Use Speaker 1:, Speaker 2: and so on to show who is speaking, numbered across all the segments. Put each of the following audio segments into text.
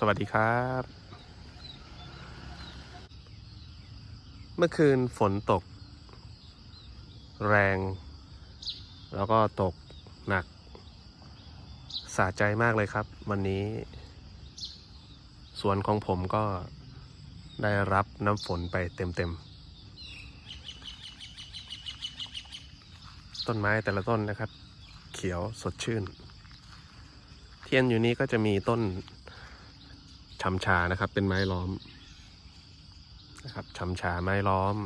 Speaker 1: สวัสดีครับ เมื่อคืนฝนตก แรง แล้วก็ตกหนัก สะใจมากเลยครับ วันนี้ สวนของผมก็ได้รับน้ำฝนไปเต็มๆ ต้นไม้แต่ละต้นนะครับ เขียวสดชื่น เทียนอยู่นี้ก็จะมีต้น ชำชานะครับ เป็นไม้ล้อมนะครับชำชาไม้ล้อม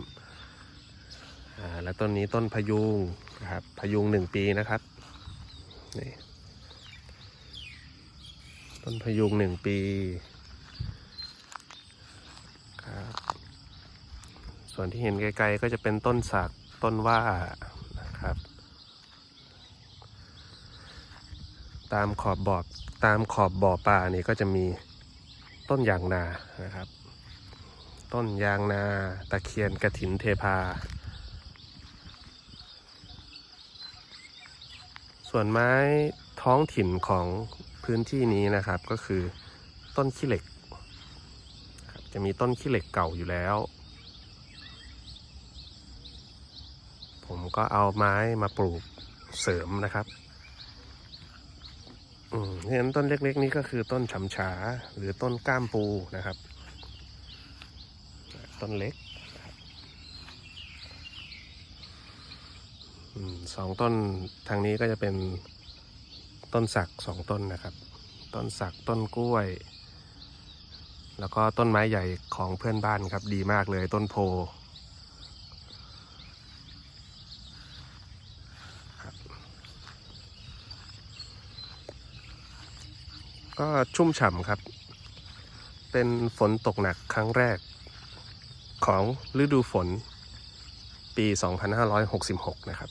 Speaker 1: อ่าและต้นนี้ต้นพยุงนะครับพยุงหนึ่งปีนะครับนี่ต้นพยุงหนึ่งปีครับส่วนที่เห็นไกลๆก็จะเป็นต้นสักต้นว่านะครับ ตามขอบบ่อตามขอบบ่อปลานี่ก็จะมี ต้นยางนานะครับ ต้นยางนาตะเคียนกระถินเทพา ส่วนไม้ท้องถิ่นของพื้นที่นี้นะครับก็คือต้นขี้เหล็ก จะมีต้นขี้เหล็กเก่าอยู่แล้ว ผมก็เอาไม้มาปลูกเสริมนะครับ อืมเพราะฉะนั้นต้นเล็กๆ นี้ก็คือต้นฉำฉาหรือต้นก้ามปูนะครับ ต้นเล็กอสองต้นทางนี้ก็จะเป็นต้นสักสองต้นนะครับ ต้นสักต้นกล้วย แล้วก็ต้นไม้ใหญ่ของเพื่อนบ้านครับดีมากเลยต้นโพ ก็ชุ่มฉ่ำครับ เป็นฝนตกหนักครั้งแรก ของฤดูฝนปี 2566 นะครับ